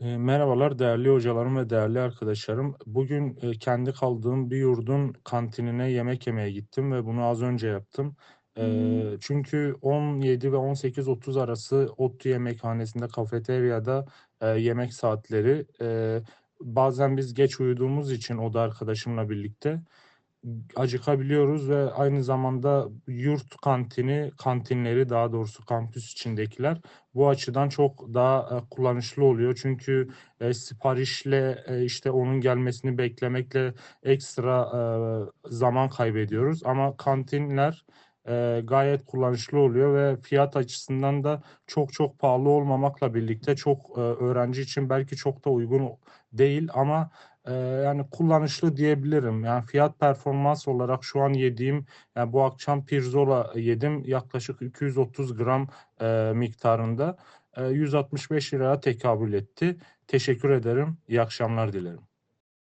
E, Merhabalar değerli hocalarım ve değerli arkadaşlarım. Bugün e, kendi kaldığım bir yurdun kantinine yemek yemeye gittim ve bunu az önce yaptım. E, Çünkü 17 ve 18.30 arası ODTÜ yemekhanesinde kafeteryada yemek saatleri. Bazen biz geç uyuduğumuz için o da arkadaşımla birlikte acıkabiliyoruz ve aynı zamanda yurt kantini, kantinleri daha doğrusu kampüs içindekiler bu açıdan çok daha e, kullanışlı oluyor. Çünkü e, siparişle e, işte onun gelmesini beklemekle ekstra e, zaman kaybediyoruz. Ama kantinler e, gayet kullanışlı oluyor ve fiyat açısından da çok çok pahalı olmamakla birlikte çok e, öğrenci için belki çok da uygun değil ama e, yani kullanışlı diyebilirim. Yani fiyat performans olarak şu an yediğim yani bu akşam pirzola yedim yaklaşık 230 gram e, miktarında e, 165 liraya tekabül etti. Teşekkür ederim. İyi akşamlar dilerim.